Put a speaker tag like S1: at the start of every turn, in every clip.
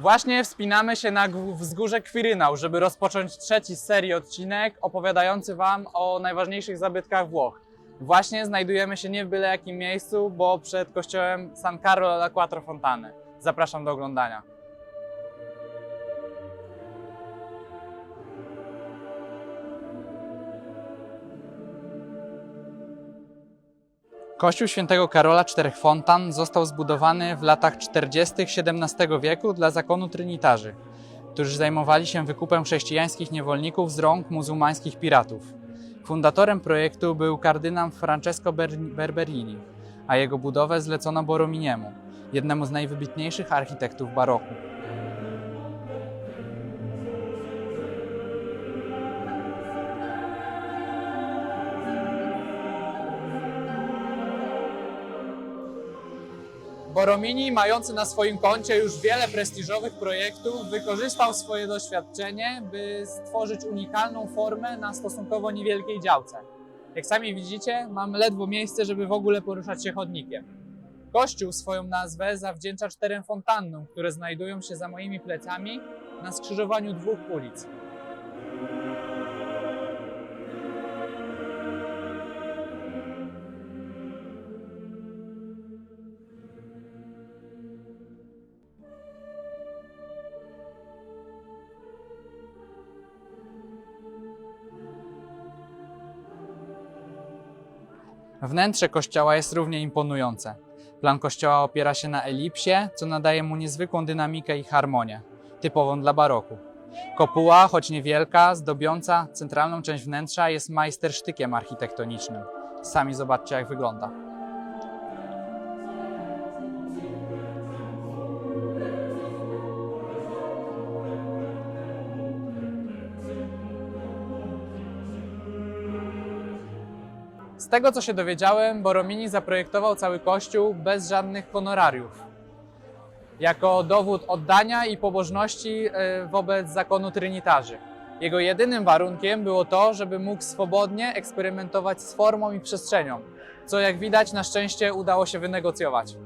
S1: Właśnie wspinamy się na wzgórze Kwirynał, żeby rozpocząć trzeci z serii odcinek opowiadający Wam o najważniejszych zabytkach Włoch. Właśnie znajdujemy się nie w byle jakim miejscu, bo przed kościołem San Carlo alla Quattro Fontane. Zapraszam do oglądania. Kościół świętego Karola Czterech Fontan został zbudowany w latach 40. XVII wieku dla zakonu trynitarzy, którzy zajmowali się wykupem chrześcijańskich niewolników z rąk muzułmańskich piratów. Fundatorem projektu był kardynał Francesco Ber- Berberini, a jego budowę zlecono Borrominiemu, jednemu z najwybitniejszych architektów baroku. Boromini, mający na swoim koncie już wiele prestiżowych projektów, wykorzystał swoje doświadczenie, by stworzyć unikalną formę na stosunkowo niewielkiej działce. Jak sami widzicie, mam ledwo miejsce, żeby w ogóle poruszać się chodnikiem. Kościół swoją nazwę zawdzięcza czterem fontannom, które znajdują się za moimi plecami na skrzyżowaniu dwóch ulic. Wnętrze kościoła jest równie imponujące. Plan kościoła opiera się na elipsie, co nadaje mu niezwykłą dynamikę i harmonię, typową dla baroku. Kopuła, choć niewielka, zdobiąca centralną część wnętrza, jest majstersztykiem architektonicznym. Sami zobaczcie, jak wygląda. Tego co się dowiedziałem, Boromini zaprojektował cały kościół bez żadnych honorariów. Jako dowód oddania i pobożności e, wobec zakonu trynitarzy. Jego jedynym warunkiem było to, żeby mógł swobodnie eksperymentować z formą i przestrzenią, co jak widać na szczęście udało się wynegocjować.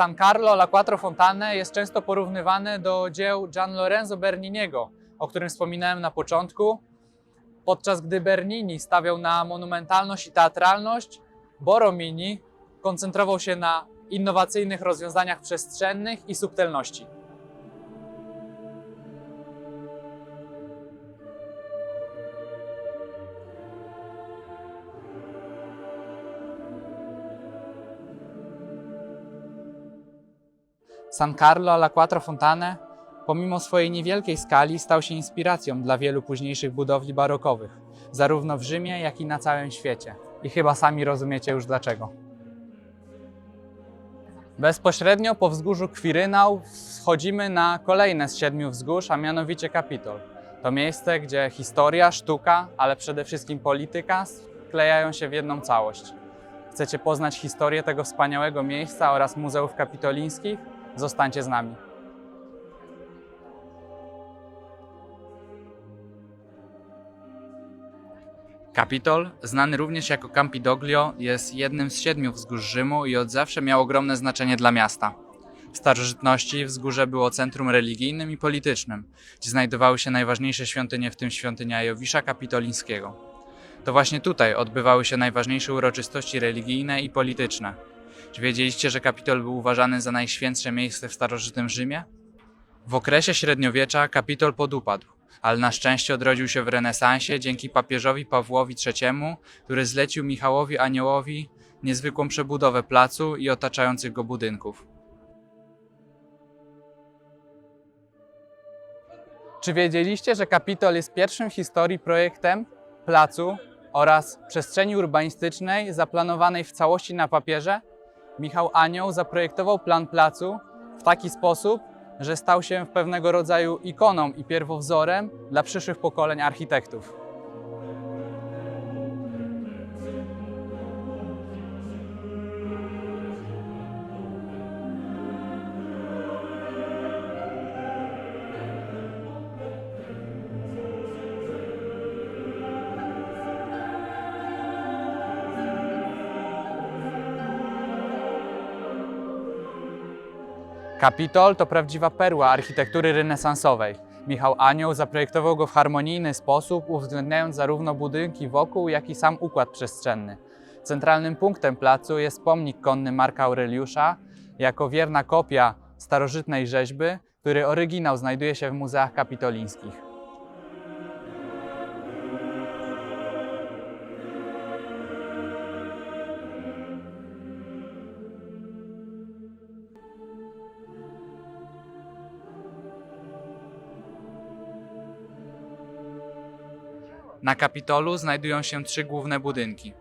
S1: San Carlo alla Quattro Fontane jest często porównywany do dzieł Gian Lorenzo Berniniego, o którym wspominałem na początku. Podczas gdy Bernini stawiał na monumentalność i teatralność, Borromini koncentrował się na innowacyjnych rozwiązaniach przestrzennych i subtelności. San Carlo alla Quattro Fontane, pomimo swojej niewielkiej skali, stał się inspiracją dla wielu późniejszych budowli barokowych, zarówno w Rzymie, jak i na całym świecie. I chyba sami rozumiecie już dlaczego. Bezpośrednio po wzgórzu Kwirynał wchodzimy na kolejne z siedmiu wzgórz, a mianowicie Kapitol. To miejsce, gdzie historia, sztuka, ale przede wszystkim polityka sklejają się w jedną całość. Chcecie poznać historię tego wspaniałego miejsca oraz muzeów kapitolińskich? Zostańcie z nami. Kapitol, znany również jako Campidoglio, jest jednym z siedmiu wzgórz Rzymu i od zawsze miał ogromne znaczenie dla miasta. W starożytności wzgórze było centrum religijnym i politycznym, gdzie znajdowały się najważniejsze świątynie, w tym świątynia Jowisza Kapitolińskiego. To właśnie tutaj odbywały się najważniejsze uroczystości religijne i polityczne. Czy wiedzieliście, że Kapitol był uważany za najświętsze miejsce w starożytnym Rzymie? W okresie średniowiecza Kapitol podupadł, ale na szczęście odrodził się w renesansie dzięki papieżowi Pawłowi III, który zlecił Michałowi Aniołowi niezwykłą przebudowę placu i otaczających go budynków. Czy wiedzieliście, że Kapitol jest pierwszym w historii projektem placu oraz przestrzeni urbanistycznej zaplanowanej w całości na papierze? Michał Anioł zaprojektował plan placu w taki sposób, że stał się pewnego rodzaju ikoną i pierwowzorem dla przyszłych pokoleń architektów. Kapitol to prawdziwa perła architektury renesansowej. Michał Anioł zaprojektował go w harmonijny sposób, uwzględniając zarówno budynki wokół, jak i sam układ przestrzenny. Centralnym punktem placu jest pomnik konny Marka Aureliusza, jako wierna kopia starożytnej rzeźby, której oryginał znajduje się w muzeach kapitolińskich. Na Kapitolu znajdują się trzy główne budynki: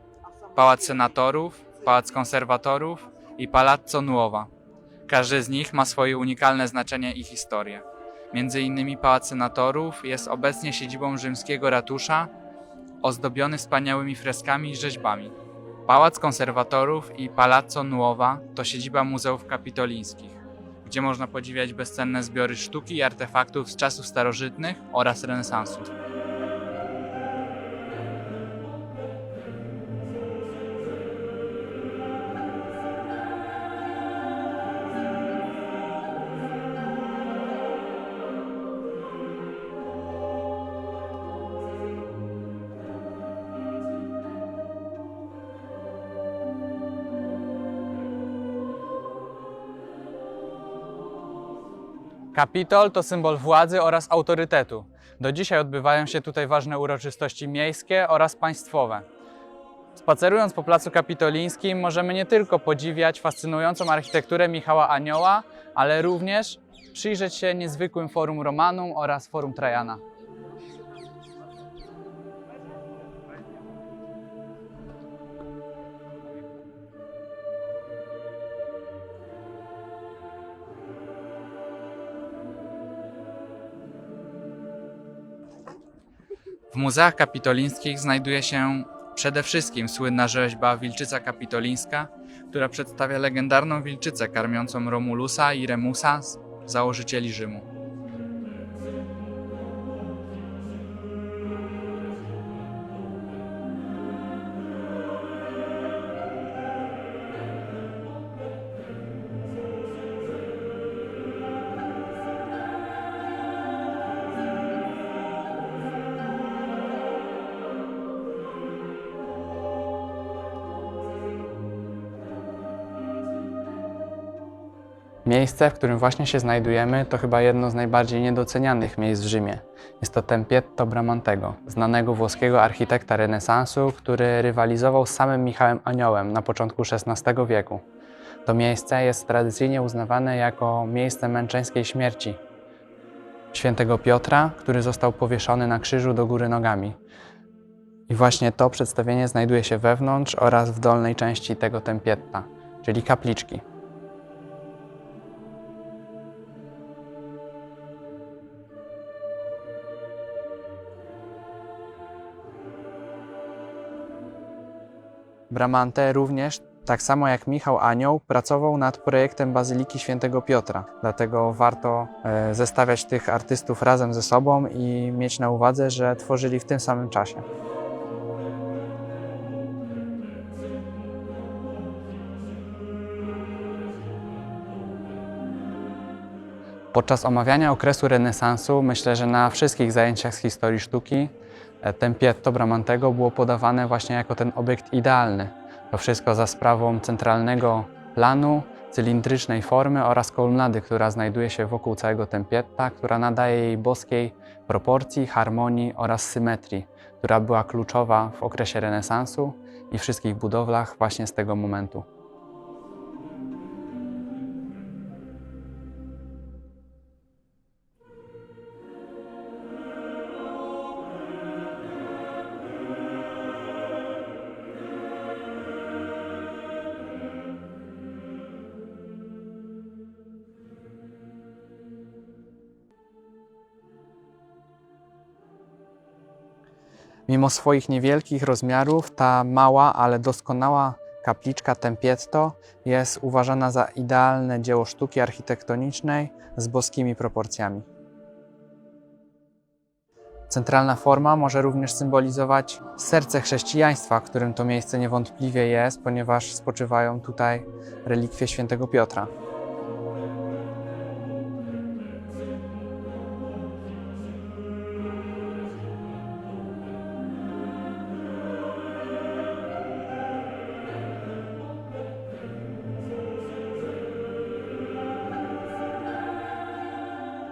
S1: Pałac Senatorów, Pałac Konserwatorów i Palazzo Nuova. Każdy z nich ma swoje unikalne znaczenie i historię. Między innymi Pałac Senatorów jest obecnie siedzibą rzymskiego ratusza, ozdobiony wspaniałymi freskami i rzeźbami. Pałac Konserwatorów i Palazzo Nuova to siedziba muzeów kapitolińskich, gdzie można podziwiać bezcenne zbiory sztuki i artefaktów z czasów starożytnych oraz renesansu. Kapitol to symbol władzy oraz autorytetu. Do dzisiaj odbywają się tutaj ważne uroczystości miejskie oraz państwowe. Spacerując po placu kapitolińskim możemy nie tylko podziwiać fascynującą architekturę Michała Anioła, ale również przyjrzeć się niezwykłym Forum Romanum oraz Forum Trajana. Muzeach kapitolińskich znajduje się przede wszystkim słynna rzeźba Wilczyca Kapitolińska, która przedstawia legendarną wilczycę karmiącą Romulusa i Remusa, założycieli Rzymu. Miejsce, w którym właśnie się znajdujemy, to chyba jedno z najbardziej niedocenianych miejsc w Rzymie. Jest to Tempietto Bramantego, znanego włoskiego architekta renesansu, który rywalizował z samym Michałem Aniołem na początku XVI wieku. To miejsce jest tradycyjnie uznawane jako miejsce męczeńskiej śmierci świętego Piotra, który został powieszony na krzyżu do góry nogami. I właśnie to przedstawienie znajduje się wewnątrz oraz w dolnej części tego tempietta, czyli kapliczki. Bramante również, tak samo jak Michał Anioł, pracował nad projektem Bazyliki Świętego Piotra. Dlatego warto e, zestawiać tych artystów razem ze sobą i mieć na uwadze, że tworzyli w tym samym czasie. Podczas omawiania okresu renesansu myślę, że na wszystkich zajęciach z historii sztuki Tempietto Bramantego było podawane właśnie jako ten obiekt idealny. To wszystko za sprawą centralnego planu, cylindrycznej formy oraz kolumnady, która znajduje się wokół całego tempietta, która nadaje jej boskiej proporcji, harmonii oraz symetrii, która była kluczowa w okresie renesansu i wszystkich budowlach właśnie z tego momentu. Mimo swoich niewielkich rozmiarów, ta mała, ale doskonała kapliczka Tempietto jest uważana za idealne dzieło sztuki architektonicznej z boskimi proporcjami. Centralna forma może również symbolizować serce chrześcijaństwa, którym to miejsce niewątpliwie jest, ponieważ spoczywają tutaj relikwie świętego Piotra.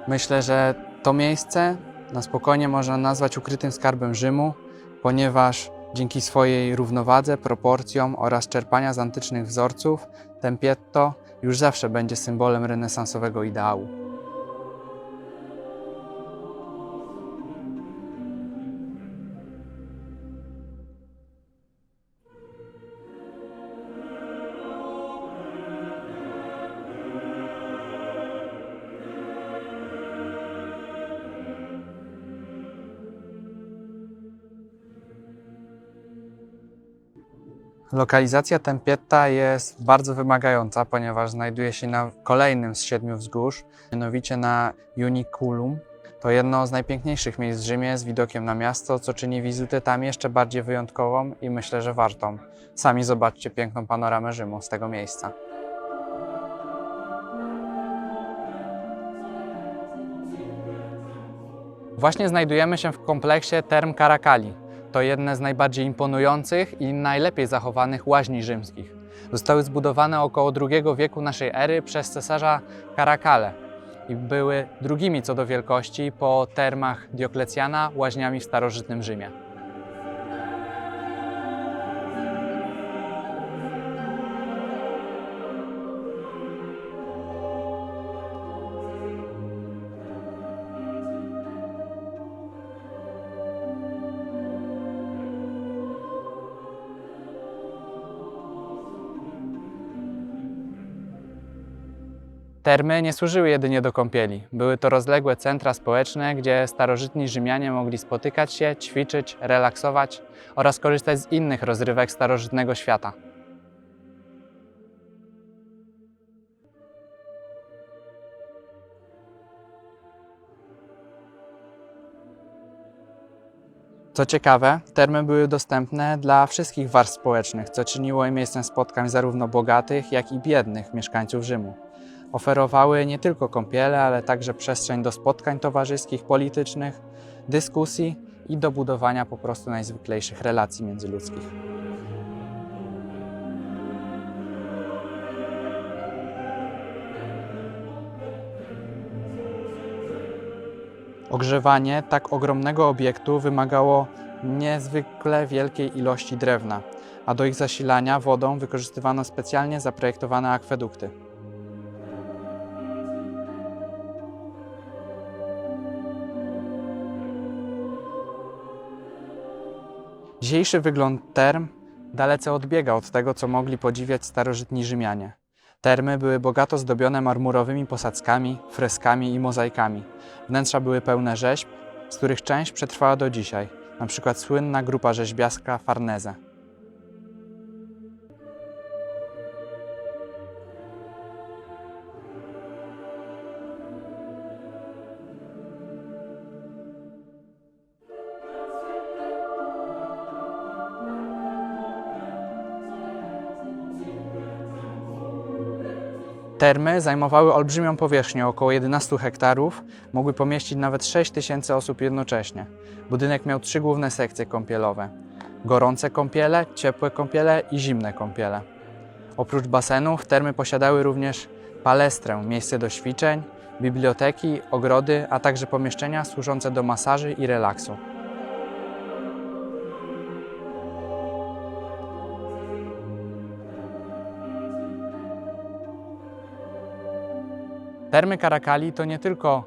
S1: Myślę, że to miejsce na spokojnie można nazwać ukrytym skarbem Rzymu, ponieważ dzięki swojej równowadze, proporcjom oraz czerpania z antycznych wzorców, Tempietto już zawsze będzie symbolem renesansowego ideału. Lokalizacja Tempietta jest bardzo wymagająca, ponieważ znajduje się na kolejnym z siedmiu wzgórz, mianowicie na Juniculum. To jedno z najpiękniejszych miejsc w Rzymie z widokiem na miasto, co czyni wizytę tam jeszcze bardziej wyjątkową i myślę, że wartą. Sami zobaczcie piękną panoramę Rzymu z tego miejsca. Właśnie znajdujemy się w kompleksie Term Caracali. To jedne z najbardziej imponujących i najlepiej zachowanych łaźni rzymskich. Zostały zbudowane około II wieku naszej ery przez cesarza Caracale i były drugimi co do wielkości po termach Dioklecjana łaźniami w starożytnym Rzymie. Termy nie służyły jedynie do kąpieli. Były to rozległe centra społeczne, gdzie starożytni Rzymianie mogli spotykać się, ćwiczyć, relaksować oraz korzystać z innych rozrywek starożytnego świata. Co ciekawe, termy były dostępne dla wszystkich warstw społecznych, co czyniło je miejscem spotkań zarówno bogatych, jak i biednych mieszkańców Rzymu. Oferowały nie tylko kąpiele, ale także przestrzeń do spotkań towarzyskich, politycznych, dyskusji i do budowania po prostu najzwyklejszych relacji międzyludzkich. Ogrzewanie tak ogromnego obiektu wymagało niezwykle wielkiej ilości drewna, a do ich zasilania wodą wykorzystywano specjalnie zaprojektowane akwedukty. Dzisiejszy wygląd term dalece odbiega od tego, co mogli podziwiać starożytni Rzymianie. Termy były bogato zdobione marmurowymi posadzkami, freskami i mozaikami. Wnętrza były pełne rzeźb, z których część przetrwała do dzisiaj, przykład słynna grupa rzeźbiarska Farneze. Termy zajmowały olbrzymią powierzchnię, około 11 hektarów, mogły pomieścić nawet 6 tysięcy osób jednocześnie. Budynek miał trzy główne sekcje kąpielowe: gorące kąpiele, ciepłe kąpiele i zimne kąpiele. Oprócz basenów, termy posiadały również palestrę, miejsce do ćwiczeń, biblioteki, ogrody, a także pomieszczenia służące do masaży i relaksu. Termy Karakali to nie tylko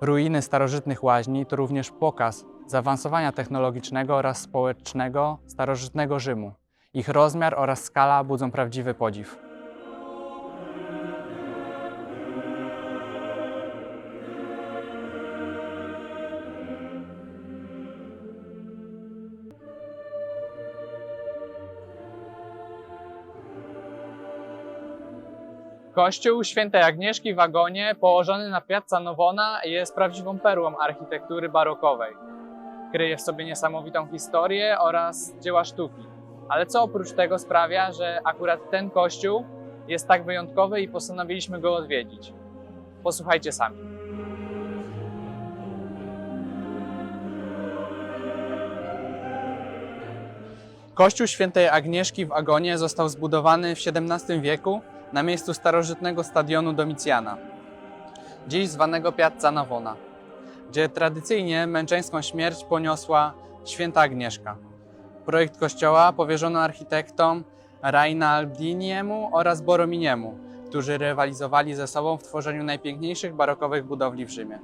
S1: ruiny starożytnych łaźni, to również pokaz zaawansowania technologicznego oraz społecznego starożytnego Rzymu. Ich rozmiar oraz skala budzą prawdziwy podziw.
S2: Kościół świętej Agnieszki w Agonie, położony na Piazza Nowona, jest prawdziwą perłą architektury barokowej. Kryje w sobie niesamowitą historię oraz dzieła sztuki. Ale co oprócz tego sprawia, że akurat ten kościół jest tak wyjątkowy i postanowiliśmy go odwiedzić? Posłuchajcie sami.
S1: Kościół świętej Agnieszki w Agonie został zbudowany w XVII wieku na miejscu starożytnego stadionu Domicjana.
S2: dziś zwanego Piazza Navona, gdzie tradycyjnie męczeńską śmierć poniosła święta Agnieszka. Projekt kościoła powierzono architektom Rainaldiniemu oraz Borominiemu, którzy rywalizowali ze sobą w tworzeniu najpiękniejszych barokowych budowli w Rzymie.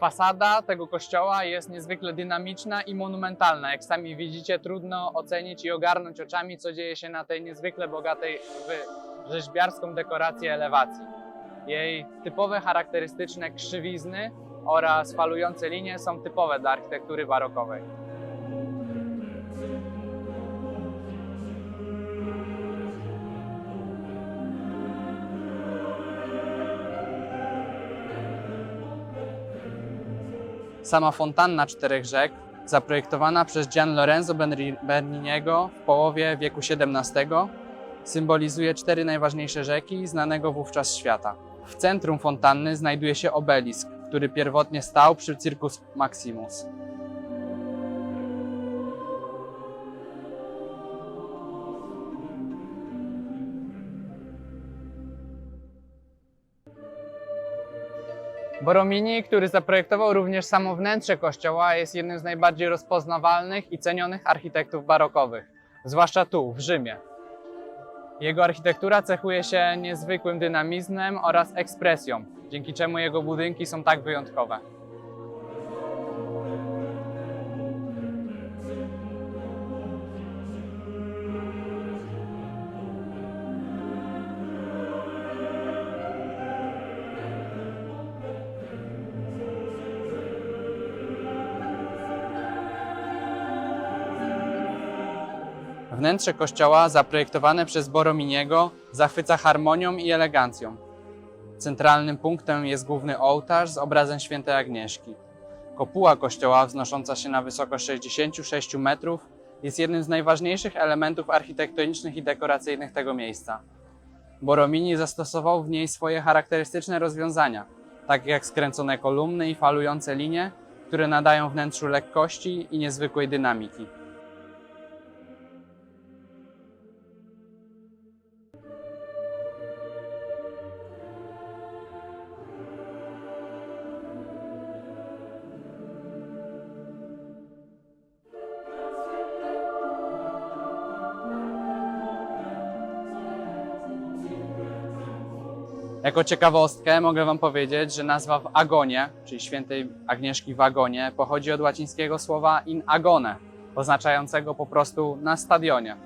S2: Fasada tego kościoła jest niezwykle dynamiczna i monumentalna. Jak sami widzicie, trudno ocenić i ogarnąć oczami, co dzieje się na tej niezwykle bogatej w rzeźbiarską dekorację elewacji. Jej typowe charakterystyczne krzywizny oraz falujące linie są typowe dla architektury barokowej. Sama fontanna czterech rzek, zaprojektowana przez Gian Lorenzo Berniniego w połowie wieku XVII, symbolizuje cztery najważniejsze rzeki znanego wówczas świata. W centrum fontanny znajduje się obelisk, który pierwotnie stał przy Circus Maximus. Boromini, który zaprojektował również samo wnętrze kościoła, jest jednym z najbardziej rozpoznawalnych i cenionych architektów barokowych, zwłaszcza tu, w Rzymie. Jego architektura cechuje się niezwykłym dynamizmem oraz ekspresją, dzięki czemu jego budynki są tak wyjątkowe. Wnętrze kościoła, zaprojektowane przez Borominiego, zachwyca harmonią i elegancją. Centralnym punktem jest główny ołtarz z obrazem świętej Agnieszki. Kopuła kościoła, wznosząca się na wysokość 66 metrów, jest jednym z najważniejszych elementów architektonicznych i dekoracyjnych tego miejsca. Boromini zastosował w niej swoje charakterystyczne rozwiązania, takie jak skręcone kolumny i falujące linie, które nadają wnętrzu lekkości i niezwykłej dynamiki. Jako ciekawostkę mogę Wam powiedzieć, że nazwa w Agonie, czyli świętej Agnieszki w Agonie, pochodzi od łacińskiego słowa in agone, oznaczającego po prostu na stadionie.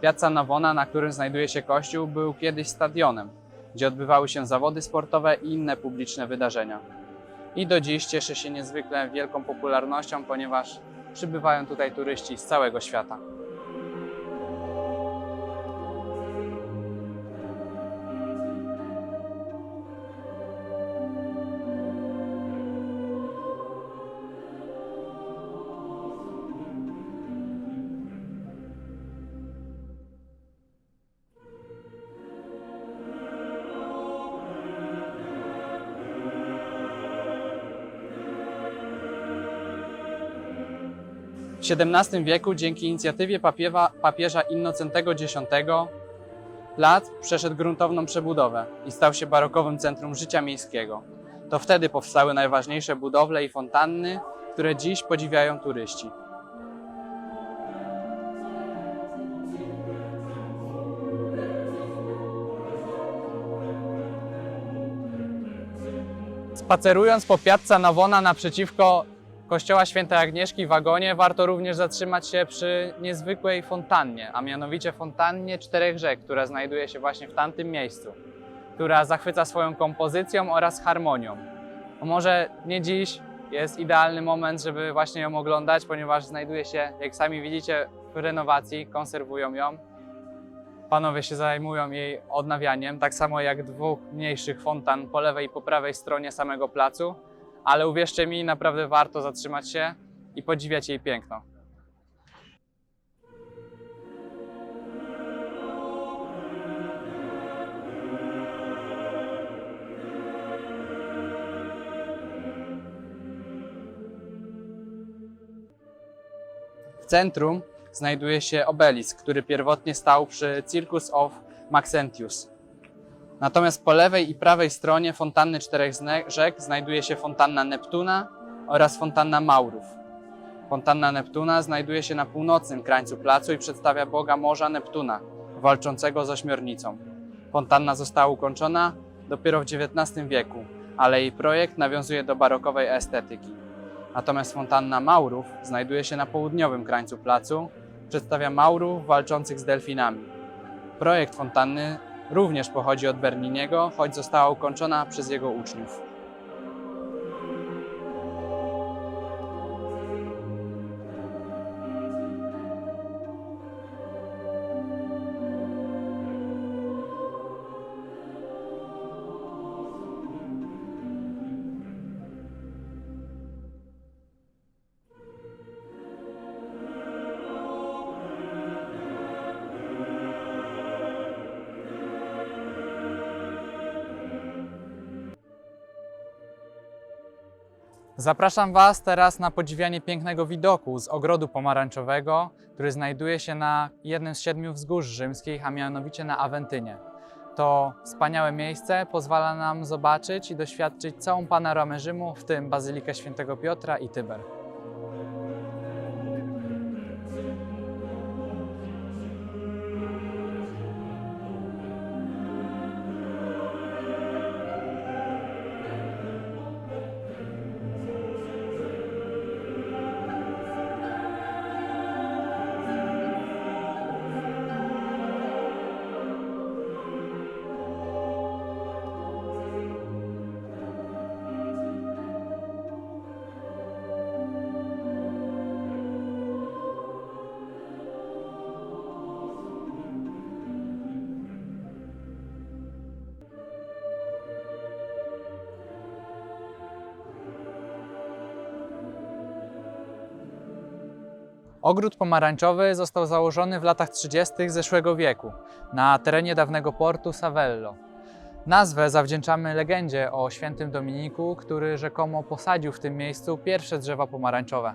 S2: Piazza Navona, na którym znajduje się kościół, był kiedyś stadionem, gdzie odbywały się zawody sportowe i inne publiczne wydarzenia. I do dziś cieszy się niezwykle wielką popularnością, ponieważ przybywają tutaj turyści z całego świata. W XVII wieku dzięki inicjatywie papiewa, papieża Innocentego X plac przeszedł gruntowną przebudowę i stał się barokowym centrum życia miejskiego. To wtedy powstały najważniejsze budowle i fontanny, które dziś podziwiają turyści. Spacerując po Piazza Navona naprzeciwko kościoła świętej Agnieszki w Wagonie, warto również zatrzymać się przy niezwykłej fontannie, a mianowicie fontannie Czterech Rzek, która znajduje się właśnie w tamtym miejscu, która zachwyca swoją kompozycją oraz harmonią. No może nie dziś jest idealny moment, żeby właśnie ją oglądać, ponieważ znajduje się, jak sami widzicie, w renowacji, konserwują ją. Panowie się zajmują jej odnawianiem, tak samo jak dwóch mniejszych fontan po lewej i po prawej stronie samego placu, ale uwierzcie mi, naprawdę warto zatrzymać się i podziwiać jej piękno. W centrum znajduje się obelisk, który pierwotnie stał przy Circus of Maxentius. Natomiast po lewej i prawej stronie fontanny czterech rzek znajduje się fontanna Neptuna oraz fontanna Maurów. Fontanna Neptuna znajduje się na północnym krańcu placu i przedstawia boga morza Neptuna, walczącego z ośmiornicą. Fontanna została ukończona dopiero w XIX wieku, ale jej projekt nawiązuje do barokowej estetyki. Natomiast fontanna Maurów znajduje się na południowym krańcu placu, przedstawia Maurów walczących z delfinami. Projekt fontanny również pochodzi od Berniniego, choć została ukończona przez jego uczniów. Zapraszam Was teraz na podziwianie pięknego widoku z ogrodu pomarańczowego, który znajduje się na jednym z siedmiu wzgórz rzymskich, a mianowicie na Awentynie. To wspaniałe miejsce pozwala nam zobaczyć i doświadczyć całą panoramę Rzymu, w tym Bazylikę Świętego Piotra i Tyber. Ogród pomarańczowy został założony w latach 30. zeszłego wieku na terenie dawnego portu Savello. Nazwę zawdzięczamy legendzie o świętym Dominiku, który rzekomo posadził w tym miejscu pierwsze drzewa pomarańczowe.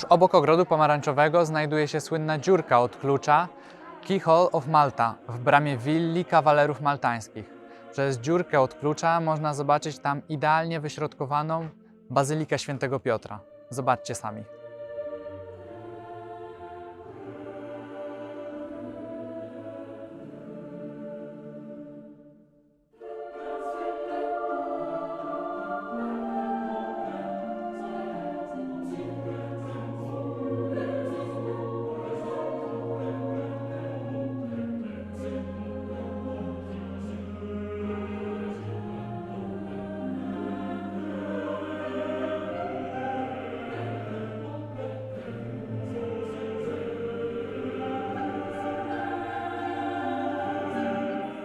S2: Tuż obok ogrodu pomarańczowego znajduje się słynna dziurka od klucza Keyhole of Malta w bramie willi kawalerów maltańskich. Przez dziurkę od klucza można zobaczyć tam idealnie wyśrodkowaną Bazylikę Świętego Piotra. Zobaczcie sami.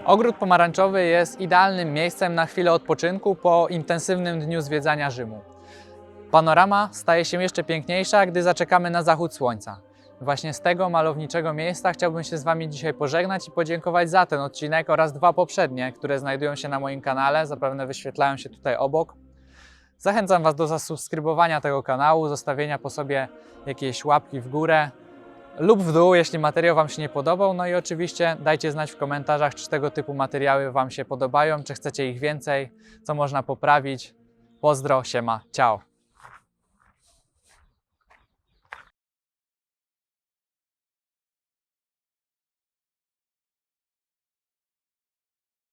S2: Ogród pomarańczowy jest idealnym miejscem na chwilę odpoczynku po intensywnym dniu zwiedzania Rzymu. Panorama staje się jeszcze piękniejsza, gdy zaczekamy na zachód słońca. Właśnie z tego malowniczego miejsca chciałbym się z Wami dzisiaj pożegnać i podziękować za ten odcinek oraz dwa poprzednie, które znajdują się na moim kanale, zapewne wyświetlają się tutaj obok. Zachęcam Was do zasubskrybowania tego kanału, zostawienia po sobie jakiejś łapki w górę, lub w dół, jeśli materiał Wam się nie podobał. No i oczywiście dajcie znać w komentarzach, czy tego typu materiały Wam się podobają, czy chcecie ich więcej, co można poprawić. Pozdro, siema, ciao.